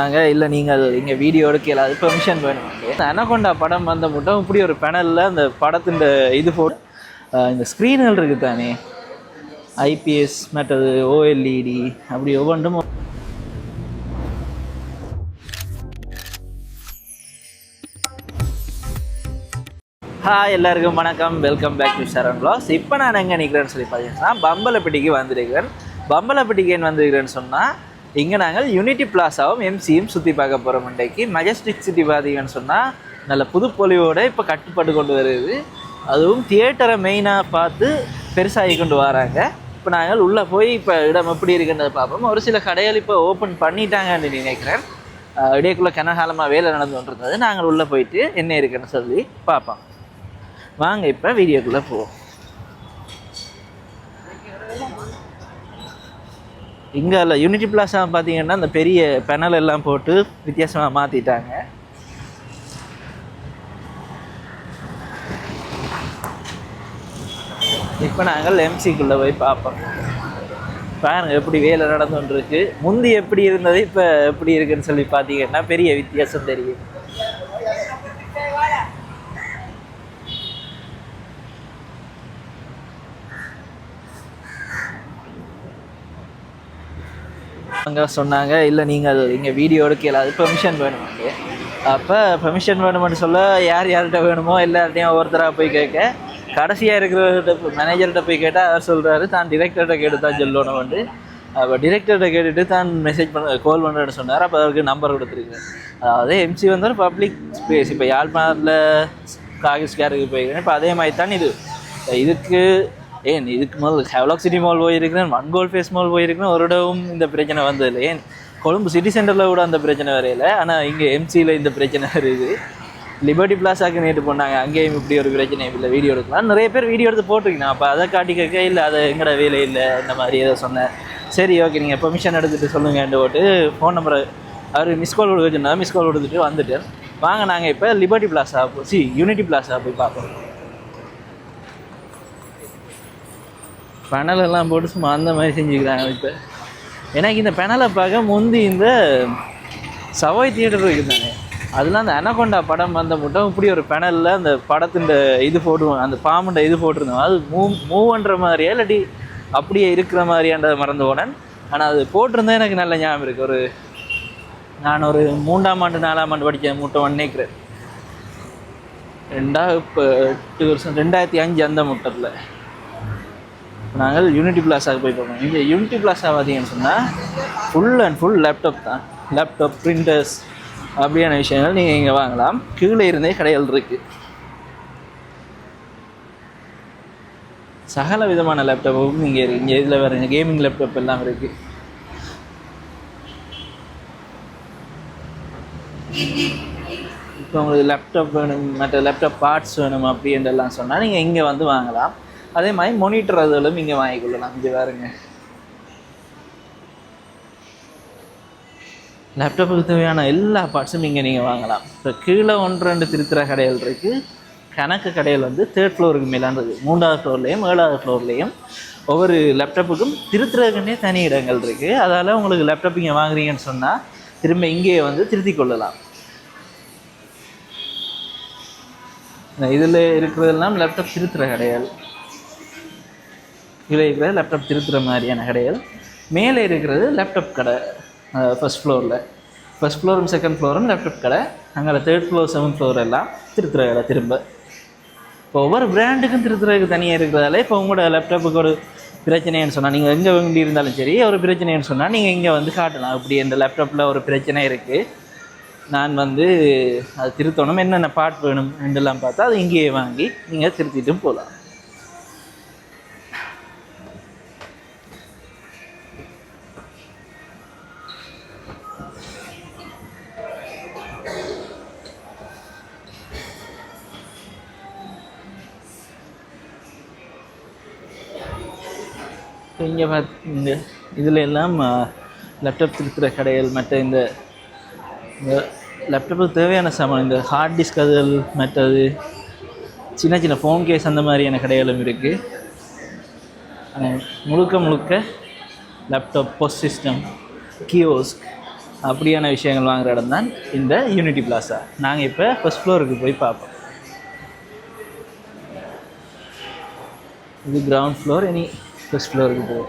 நாங்கள் இல்லை நீங்கள் இங்கே வீடியோ எடுக்கல அது பெர்மிஷன் வேணும். அனகொண்டா படம் வந்த மட்டும் இப்படி ஒரு பேனலில் அந்த படத்தின் இது போட்டு இந்த ஸ்க்ரீன்கள் இருக்குது தானே. ஐபிஎஸ் மற்றது ஓஎல்இடி அப்படி ஒவ்வொன்றும் ஹாய் எல்லாருக்கும் வணக்கம். வெல்கம் பேக் டு சரண் பிளாஸ் இப்போ நான் எங்கே நிற்கிறேன்னு சொல்லி பார்த்தீங்கன்னா பம்பலப்பட்டிக்கு வந்திருக்கிறேன். பம்பலப்பட்டிக்கு ஏன் வந்திருக்கிறேன்னு சொன்னால் இங்கே நாங்கள் யூனிட்டி பிளாஸாவும் எம்சியும் சுற்றி பார்க்க போகிறோம் இன்றைக்கு. மெஜஸ்டிக் சிட்டி பார்த்தீங்கன்னு சொன்னால் நல்ல புதுப்பொலிவோடு இப்போ கட்டுப்பட்டு கொண்டு வருது. அதுவும் தியேட்டரை மெயினாக பார்த்து பெருசாகி கொண்டு வராங்க. இப்போ நாங்கள் உள்ளே போய் இப்போ இடம் எப்படி இருக்குன்றதை பார்ப்போம். ஒரு சில கடைகள் இப்போ ஓப்பன் பண்ணிட்டாங்கன்னு நினைக்கிறேன். இடையக்குள்ளே கனகாலமாக வேலை நடந்து கொண்டிருந்தது. நாங்கள் உள்ளே போயிட்டு என்ன இருக்குன்னு சொல்லி பார்ப்போம். வாங்க இப்போ வீடியோக்குள்ளே போவோம். இங்கே இல்லை யூனிட்டி பிளாஸா பார்த்தீங்கன்னா அந்த பெரிய பெனல் எல்லாம் போட்டு வித்தியாசமாக மாற்றிட்டாங்க இப்போ நாங்கள் எம்சிக்குள்ளே போய் பார்ப்போம் பாருங்கள் எப்படி வேலை நடந்துருக்கு முந்தி எப்படி இருந்தது இப்போ எப்படி இருக்குன்னு சொல்லி பார்த்தீங்கன்னா பெரிய வித்தியாசம் தெரியும் அங்கே சொன்னாங்க இல்லை நீங்கள் இங்கே வீடியோ எடுக்கலாது பெர்மிஷன் வேணும். அப்போ பெர்மிஷன் வேணும்னு சொல்ல யார் யார்கிட்ட வேணுமோ எல்லார்ட்டையும் ஒவ்வொருத்தராக போய் கேட்க. கடைசியாக இருக்கிறவர்கிட்ட மேனேஜர்கிட்ட போய் கேட்டால் அவர் சொல்கிறாரு தான் டிரெக்டர்கிட்ட கேட்டு தான் சொல்லணும் வந்து அப்போ டிரெக்டர்கிட்ட கேட்டுட்டு தான் மெசேஜ் பண்ண கால் பண்ணுறேன்னு சொன்னார். அப்போ அவருக்கு நம்பர் கொடுத்துருக்கேன் அதாவது எம்சி வந்து ஒரு பப்ளிக் ஸ்பேஸ் இப்போ யாழ்ப்பாணத்தில் காங்கிரஸ் கேருக்கு போயிருக்கேன். இப்போ அதே மாதிரி தான் இது இதுக்கு ஏன் இதுக்கு முதல் ஹெவலாக் சிட்டி மால் போயிருக்கிறேன் மன்கோல் ஃபேஸ் மால் போயிருக்கிறேன் ஒரு இடவும் இந்த பிரச்சனை வந்ததில்லை. ஏன் கொழும்பு சிட்டி சென்டரில் கூட அந்த பிரச்சனை வரையில ஆனால் இங்கே எம்சியில் இந்த பிரச்சனை வருது. லிபர்ட்டி பிளாஸாக்கு நேற்று போனாங்க அங்கேயும் இப்படி ஒரு பிரச்சனை இல்லை வீடியோ எடுக்கலாம். நிறைய பேர் வீடியோ எடுத்து போட்டிருக்கீங்க அப்போ அதை காட்டி கேட்க இல்லை அதை எங்கட வேலை இல்லை இந்த மாதிரி ஏதோ சொன்னேன். சரி ஓகே நீங்கள் பெர்மிஷன் எடுத்துகிட்டு சொல்லுங்கன்ட்டு போட்டு ஃபோன் நம்பரை அவர் மிஸ் கால் கொடுக்க சொன்னால் மிஸ் கால் கொடுத்துட்டு வந்துட்டு வாங்க நாங்கள் இப்போ லிபர்ட்டி பிளாஸா சி யூனிட்டி பிளாஸா போய் பார்ப்போம். பெனலெல்லாம் போட்டு சும்மா அந்த மாதிரி செஞ்சுக்கிறாங்க இப்போ. எனக்கு இந்த பெனலை பார்க்க முந்தி இந்த சவாய் தியேட்டர் இருக்குதானே? அதெல்லாம் அந்த அனகொண்டா படம் வந்த மட்டும் இப்படி ஒரு பெனலில் அந்த படத்துண்ட இது போடுவோம் அந்த பாம்புண்ட இது போட்டிருந்தோம். அது மூவ் மூவ் பண்ணுற மாதிரியா இல்லாட்டி அப்படியே இருக்கிற மாதிரியான்றதை மறந்து போனேன். ஆனால் அது போட்டிருந்தா எனக்கு நல்ல ஞாபகம் இருக்குது ஒரு நான் ஒரு மூன்றாம் ஆண்டு நாலாம் ஆண்டு படித்த முட்டை ஒன்னேக்கிறேன் ரெண்டா இப்போ எட்டு வருஷம் ரெண்டாயிரத்தி அஞ்சு அந்த முட்டத்தில் நாங்கள் யூனிட்டி பிளாஸாக போய் பார்ப்போம் இங்கே யூனிட்டி பிளாஸா பார்த்தீங்கன்னு சொன்னால் ஃபுல் அண்ட் ஃபுல் லேப்டாப் தான். லேப்டாப் பிரிண்டர்ஸ் அப்படியான விஷயங்கள் நீங்கள் இங்கே வாங்கலாம். கீழே இருந்தே கடைகள் இருக்குது சகல விதமான லேப்டாப்பும் இங்கே இருக்குது இங்கே இதில் வேறு கேமிங் லேப்டாப் எல்லாம் இருக்குது இப்போ உங்களுக்கு லேப்டாப் வேணும் மற்ற லேப்டாப் பார்ட்ஸ் வேணும் அப்படின்றலாம் சொன்னால் நீங்கள் இங்கே வந்து வாங்கலாம். அதே மாதிரி மொனிட்டர் அதுகளும் இங்கே வாங்கிக்கொள்ளலாம் இங்கே பாருங்க. லேப்டாப்புக்கு தேவையான எல்லா பார்ட்ஸும் இங்கே நீங்கள் வாங்கலாம். இப்போ கீழே ஒன்று ரெண்டு திருத்துற கடைகள் இருக்குது கணக்கு கடைகள் வந்து தேர்ட் ஃப்ளோருக்கு மேலானது மூன்றாவது ஃப்ளோர்லேயும் ஏழாவது ஃப்ளோர்லேயும் ஒவ்வொரு லேப்டாப்புக்கும் திருத்துறதுக்குன்னே தனி இடங்கள் இருக்குது அதால் உங்களுக்கு லேப்டாப் இங்கே வாங்குறீங்கன்னு சொன்னால் திரும்ப இங்கேயே வந்து திருத்தி கொள்ளலாம். இதில் இருக்கிறதெல்லாம் லேப்டாப் திருத்துற கடைகள். கீழே இருக்கிறது லேப்டாப் திருத்துற மாதிரியான கடைகள். மேலே இருக்கிறது லேப்டாப் கடை ஃபஸ்ட் ஃப்ளோரில் ஃபஸ்ட் ஃப்ளோரும் செகண்ட் ஃப்ளோரும் லேப்டாப் கடை. அங்கே தேர்ட் ஃப்ளோர் செவன்த் ஃப்ளோர் எல்லாம் திருத்துற கடை திரும்ப. இப்போ ஒவ்வொரு பிராண்டுக்கும் திருத்துறதுக்கு தனியாக இருக்கிறதால இப்போ உங்களோட லேப்டாப்புக்கு ஒரு பிரச்சனைன்னு சொன்னால் நீங்கள் எங்கே வேண்டி இருந்தாலும் சரி ஒரு பிரச்சனைன்னு சொன்னால் நீங்கள் இங்கே வந்து காட்டலாம். இப்படி இந்த லேப்டாப்பில் ஒரு பிரச்சனை இருக்குது நான் வந்து அது திருத்தணும் என்னென்ன பார்ட் வேணும் என்றெல்லாம் பார்த்தா அது இங்கேயே வாங்கி நீங்கள் திருத்திட்டும் போகலாம். இங்கே பார்த்து இந்த இதில் எல்லாம் லேப்டாப் திருத்துற கடைகள் மற்ற இந்த இந்த லேப்டாப்புக்கு தேவையான சாமான் இந்த ஹார்ட் டிஸ்க் அதுகள் மற்றது சின்ன சின்ன ஃபோன் கேஸ் அந்த மாதிரியான கடைகளும் இருக்குது முழுக்க முழுக்க லேப்டாப் போஸ்ட் சிஸ்டம் கியோஸ்க் அப்படியான விஷயங்கள் வாங்குகிற இடம் தான் இந்த யூனிட்டி பிளாஸா நாங்கள் இப்போ ஃபஸ்ட் ஃப்ளோருக்கு போய் பார்ப்போம். இது கிரவுண்ட் ஃப்ளோர் இனி ஃபர்ஸ்ட் ஃப்ளோருக்கு போவோம்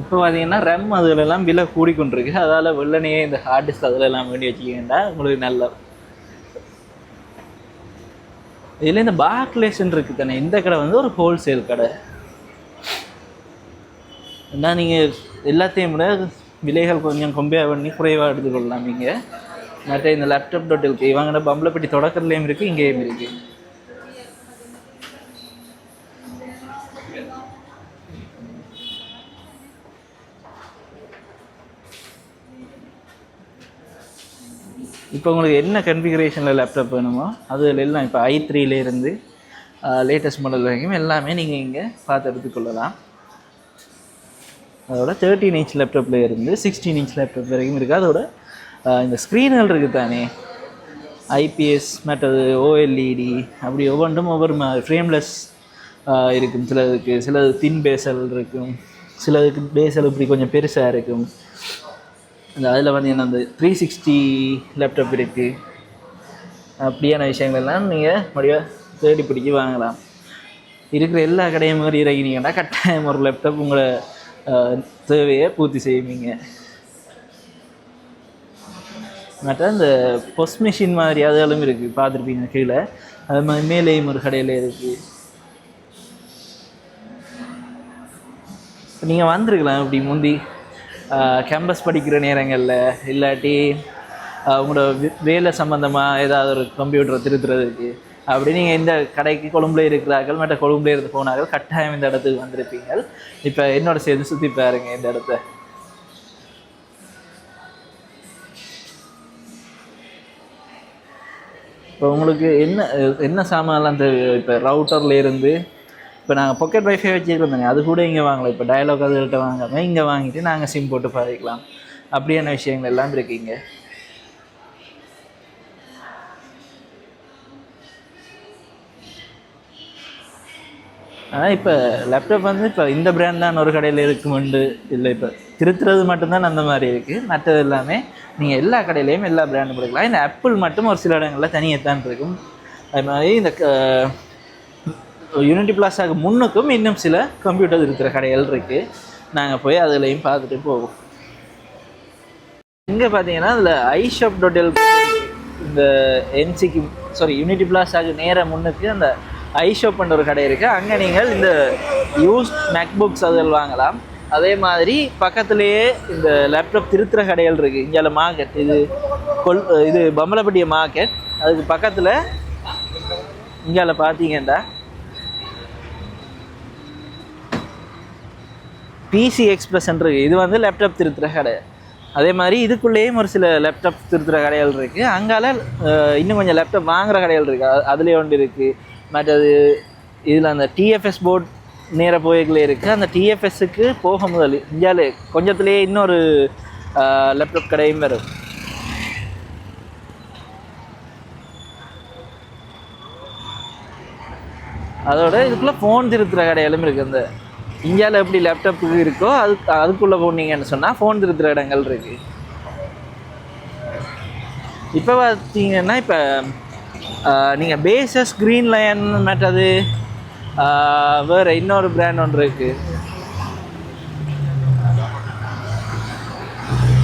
இப்போ பார்த்தீங்கன்னா ரெம் அதுலெல்லாம் விலை கூடிக்கொண்டிருக்கு. அதால் வெள்ளனையே இந்த ஹார்ட் டிஸ்க் அதில் எல்லாம் வேண்டி வச்சுக்கிட்டா உங்களுக்கு நல்ல இதில் இந்த பார்க்லேஷன் இருக்குது தானே இந்த கடை வந்து ஒரு ஹோல்சேல் கடை. ஏன்னா நீங்கள் எல்லாத்தையும் விட விலைகள் கொஞ்சம் கம்பேர் பண்ணி குறைவாக எடுத்துக்கொள்ளலாம் நீங்கள் மற்ற இந்த லேப்டாப் டாட் இருக்குது இவங்கட பம்பளப்பட்டி தொடக்கத்துலேயும் இருக்குது இங்கேயும் இருக்குது இப்போ உங்களுக்கு என்ன கன்ஃபிகரேஷனில் லேப்டாப் வேணுமோ அதில் எல்லாம் இப்போ ஐ த்ரீலேருந்து லேட்டஸ்ட் மாடல் வரைக்கும் எல்லாமே நீங்கள் இங்கே பார்த்து எடுத்துக்கொள்ளலாம். அதோட தேர்ட்டின் இன்ச் லேப்டாப்பில் இருந்து சிக்ஸ்டீன் இன்ச் லேப்டாப் வரைக்கும் இருக்குது அதோட இந்த ஸ்க்ரீன்கள் இருக்குது தானே? ஐபிஎஸ் மற்றது ஓஎல்இடி அப்படி ஒவ்வொன்றும் ஒவ்வொரு ஃப்ரேம்லெஸ் இருக்கும். சிலதுக்கு சிலது தின் பேசல் இருக்கும். சிலதுக்கு பேசல் இப்படி கொஞ்சம் பெருசாக இருக்கும். அந்த அதில் வந்து என்ன அந்த த்ரீ சிக்ஸ்டி லேப்டாப் இருக்குது அப்படியான விஷயங்கள்லாம் நீங்கள் மறுபடியும் தேடி பிடிக்கி வாங்கலாம். இருக்கிற எல்லா கடையும் மாதிரி இறங்கினீங்கன்னா கட்டாயம் ஒரு லேப்டாப் உங்களை தேவையை பூர்த்தி செய்வீங்க. மற்ற இந்த பொஸ் மிஷின் மாதிரி அதெல்லாம் இருக்குது பார்த்துருப்பீங்க கீழே. அது மாதிரி மேலேயும் ஒரு கடையில் இருக்குது நீங்கள் வந்திருக்கலாம் இப்படி முந்தி. கேம்பஸ் படிக்கிற நேரங்களில் இல்லாட்டி உங்களோட வே- வேலை சம்மந்தமாக ஏதாவது ஒரு கம்ப்யூட்டரை திருத்துறதுக்கு அப்படி நீங்கள் இந்த கடைக்கு கொழும்புல இருக்கிறார்கள் மற்ற கொழும்புல இருந்து போனார்கள் கட்டாயம் இந்த இடத்துக்கு வந்திருப்பீங்கள் இப்போ என்னோட சேர்ந்து சுற்றி பாருங்க இந்த இடத்த. இப்போ உங்களுக்கு என்ன என்ன சாமான்லாம் தேவை? இப்போ ரவுட்டர்லேருந்து இப்போ நாங்கள் பாக்கெட் வைஃபை வச்சுருந்தோங்க அது கூட இங்கே வாங்கலாம். இப்போ டயலாக் அதுகிட்ட வாங்காமல் இங்கே வாங்கிட்டு நாங்கள் சிம் போட்டு பாதிக்கலாம். அப்படியான விஷயங்கள் எல்லாம் இருக்கீங்க ஆனால் இப்போ லேப்டாப் வந்து இப்போ இந்த பிராண்ட் தான் ஒரு கடையில் இருக்குமெண்டு இல்லை இப்போ திருத்துறது மட்டும்தான் அந்த மாதிரி இருக்குது மற்றது எல்லாமே நீங்கள் எல்லா கடையிலையும் எல்லா பிராண்டும் கொடுக்கலாம். இந்த ஆப்பிள் மட்டும் ஒரு சில இடங்களில் தனியாக தான் இருக்கும். அது மாதிரி இந்த யூனிட்டி பிளாஸாக முன்னுக்கும் இன்னும் சில கம்ப்யூட்டர் இருக்கிற கடைகள் இருக்குது நாங்கள் போய் அதுலேயும் பார்த்துட்டு போவோம். இங்கே பார்த்தீங்கன்னா அதில் ஐஷாப் டோட்டல் இந்த எம்சிக்கு சாரி யூனிட்டி பிளாஸாக நேர முன்னுக்கு அந்த ஐஷாப்ன்ற ஒரு கடை இருக்குது அங்கே நீங்கள் இந்த யூஸ் மேக்புக்ஸ் அதில் வாங்கலாம். அதே மாதிரி பக்கத்துலேயே இந்த லேப்டாப் திருத்துற கடைகள் இருக்குது இங்கே மார்க்கெட் இது கொல் இது பம்பலப்பட்டிய மார்க்கெட் அதுக்கு பக்கத்தில் இங்கால பார்த்தீங்கன்னா பிசி எக்ஸ்பிரஸ் இருக்குது இது வந்து லேப்டாப் திருத்துகிற கடை. அதே மாதிரி இதுக்குள்ளேயும் ஒரு சில லேப்டாப் திருத்துகிற கடைகள் இருக்குது அங்கால இன்னும் கொஞ்சம் லேப்டாப் வாங்குகிற கடைகள் இருக்குது அது- அதுலேயே ஒன்று இருக்குது மற்றது இதில் அந்த டிஎஃப்எஸ் போர்ட் நேர போய்களே இருக்குது அந்த டிஎஃப்எஸ்ஸுக்கு போக முதல் இந்தியாவில் கொஞ்சத்துலேயே இன்னொரு லேப்டாப் கடையும் வரும். அதோட இதுக்குள்ளே ஃபோன் திருத்துகிற கடையிலும் இருக்குது அந்த இந்தியாவில் எப்படி லேப்டாப்புக்கு இருக்கோ அதுக்கு அதுக்குள்ளே போனீங்கன்னு சொன்னால் ஃபோன் திருத்துற இடங்கள் இருக்குது இப்போ பார்த்தீங்கன்னா இப்போ நீங்கள் பேசஸ் க்ரீன் லயன் மேட்டது வேறு இன்னொரு பிராண்ட் ஒன்று இருக்குது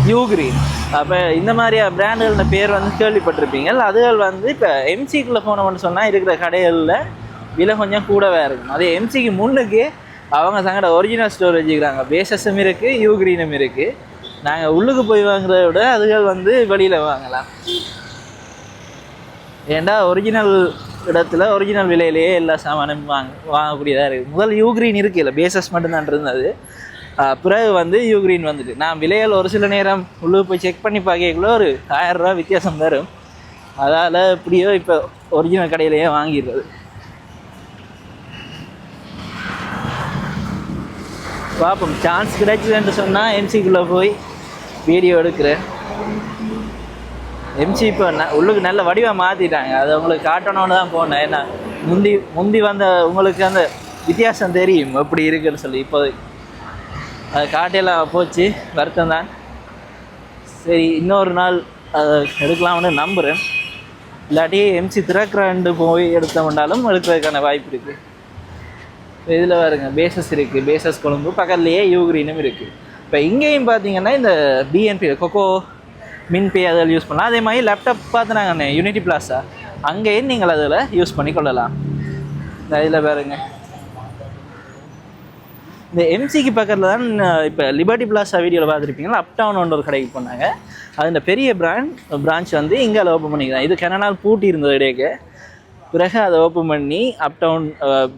யூ கிரீன் அப்போ இந்த மாதிரி பிராண்டுகளோட பேர் வந்து கேள்விப்பட்டிருப்பீங்க அதுகள் வந்து இப்போ எம்சிக்குள்ளே போனோம்னு சொன்னால் இருக்கிற கடைகளில் விலை கொஞ்சம் கூடவே இருக்கும். அதே எம்சிக்கு முன்னுக்கு அவங்க தங்களோட ஒரிஜினல் ஸ்டோர் வச்சுக்கிறாங்க. பேசஸும் இருக்குது யூ கிரீனும் இருக்குது நாங்கள் உள்ளுக்கு போய் வாங்குறத விட அதுகள் வந்து வெளியில் வாங்கலாம். ஏன்டா ஒரிஜினல் இடத்துல ஒரிஜினல் விலையிலேயே எல்லா சாமானும் வாங்க வாங்கக்கூடியதாக இருக்குது முதல் யூ கிரீன் இருக்குல்ல பேசஸ் மட்டும்தான் இருந்தது. பிறகு வந்து யூ கிரீன் வந்துட்டு. நான் விலைகள் ஒரு சில நேரம் உள்ளே போய் செக் பண்ணி பார்க்கக்குள்ள ஒரு ஆயிரம் ரூபா வித்தியாசம் தரும். அதால் இப்படியோ இப்போ ஒரிஜினல் கடையிலேயே வாங்கிடுறது. பார்ப்போம் சான்ஸ் கிடைச்சதுன்னு சொன்னால் எம்சிக்குள்ளே போய் வீடியோ எடுக்கிறேன். எம்சி இப்போ ந உள்ளுக்கு நல்ல வடிவாக மாற்றிட்டாங்க அதை உங்களுக்கு காட்டணும்னு தான் போனேன். ஏன்னா முந்தி முந்தி வந்த உங்களுக்கு அந்த வித்தியாசம் தெரியும் எப்படி இருக்குன்னு சொல்லி. இப்போ அது காட்டையெல்லாம் போச்சு. வருத்தம் தான். சரி இன்னொரு நாள் அதை எடுக்கலாம்னு நம்புகிறேன் இல்லாட்டி எம்சி திறக்கிறாண்டு போய் எடுத்தோம்னாலும் எடுக்கிறதுக்கான வாய்ப்பு இருக்குது இதில் பாருங்க பேசஸ் இருக்குது பேசஸ் கொழும்பு பக்கத்துலேயே யூக்ரீனும் இருக்குது இப்போ இங்கேயும் பார்த்தீங்கன்னா இந்த பிஎன்பி கொக்கோ மின்பே அதில் யூஸ் பண்ணலாம். அதே மாதிரி லேப்டாப் பார்த்துனாங்கண்ணே யூனிட்டி பிளாஸா அங்கேயும் நீங்கள் அதில் யூஸ் பண்ணி கொள்ளலாம். இந்த இதில் பாருங்க. இந்த எம்சிக்கு பக்கத்தில் தான் இப்போ லிபர்ட்டி பிளாஸா வீடியோவில் பார்த்துருப்பீங்களா அப் ஒன்று ஒரு கடைக்கு போனாங்க. அது இந்த பெரிய பிராண்ட் பிரான்ச் வந்து இங்கே ஓப்பன் பண்ணிக்கலாம் இது கன நாள் பூட்டி இருந்தது இடையே. பிறகு அதை ஓப்பன் பண்ணி அப் டவுன்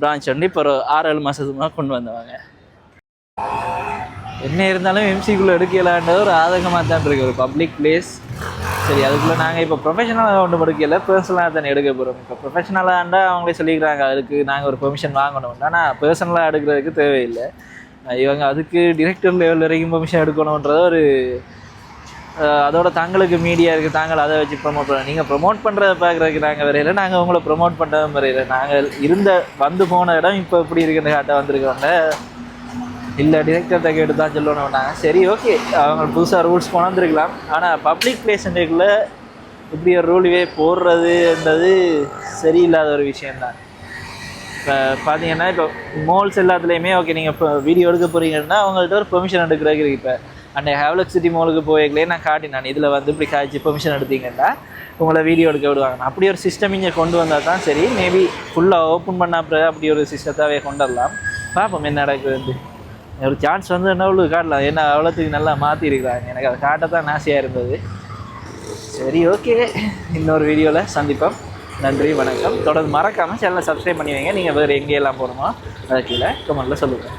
பிரான்ச் வந்து இப்போ ஒரு ஆறு ஏழு மாதத்துக்கு கொண்டு வந்தவங்க. என்ன இருந்தாலும் எம்சிக்குள்ளே எடுக்கலான்றது ஒரு ஆதகமாக தான் இருக்குது ஒரு பப்ளிக் பிளேஸ் சரி அதுக்குள்ளே நாங்கள் இப்போ ப்ரொஃபஷனலாக ஒன்றும் எடுக்கல. பர்சனலாக தானே எடுக்க போகிறோம் இப்போ ப்ரொஃபஷனலாக இருந்தால் அவங்களே சொல்லிக்கிறாங்க அதுக்கு நாங்கள் ஒரு பெர்மிஷன் வாங்கணும். ஆனால் பர்சனலாக எடுக்கிறதுக்கு தேவையில்லை. இவங்க அதுக்கு டிரெக்டர் லெவல் வரைக்கும் பெர்மிஷன் எடுக்கணுன்றது ஒரு அதோட தாங்களுக்கு மீடியா இருக்குது தாங்கள் அதை வச்சு ப்ரொமோட் பண்ண நீங்கள் ப்ரொமோட் பண்ணுறத பார்க்குறதுக்கு நாங்கள் வரையில நாங்கள் உங்களை ப்ரொமோட் பண்ணுறது வரையில நாங்கள் இருந்த வந்து போன இடம் இப்போ இப்படி இருக்குன்னு காட்ட வந்திருக்கோங்க இல்லை டிரெக்டர்கிட்ட கேட்டு தான் சொல்லணும்னா சரி ஓகே அவங்க புதுசாக ரூல்ஸ் கொண்டாந்துருக்கலாம். ஆனால் பப்ளிக் பிளேஸ்ன்றதுக்குள்ள இப்படி ஒரு ரூல்வே போடுறதுன்றது சரியில்லாத ஒரு விஷயந்தான் இப்போ பார்த்தீங்கன்னா இப்போ மால்ஸ் எல்லாத்துலேயுமே ஓகே நீங்கள் இப்போ வீடியோ எடுக்க போகிறீங்கன்னா அவங்கள்ட்ட ஒரு பெர்மிஷன் எடுக்கிறதுக்கு இப்போ. அண்ட் ஹேவ்லக் சிட்டி மாலுக்கு போய்களே நான் காட்டினேன் இதில் வந்து இப்படி காய்ச்சி பெர்மிஷன் எடுத்தீங்கன்னா உங்களை வீடியோ எடுக்க விடுவாங்க. அப்படி ஒரு சிஸ்டம் இங்கே கொண்டு வந்தால் தான் சரி. மேபி ஃபுல்லாக ஓப்பன் பண்ண அப்புறம் அப்படி ஒரு சிஸ்டத்தாகவே கொண்டு வரலாம் பார்ப்போம் என்ன நடக்குது ஒரு சான்ஸ் வந்து என்ன அவ்வளோ காட்டலாம். ஏன்னா அவ்வளோத்துக்கு நல்லா மாற்றிருக்கிறாங்க எனக்கு அதை காட்டத்தான் ஆசையாக இருந்தது. சரி ஓகே இன்னொரு வீடியோவில் சந்திப்போம். நன்றி வணக்கம். தொடர்ந்து மறக்காமல் சேனலை சப்ஸ்கிரைப் பண்ணி வைங்க. நீங்கள் வேறு எங்கேயெல்லாம் போகணுமோ அதை கீழே கமெண்ட்டில் சொல்லுங்கள்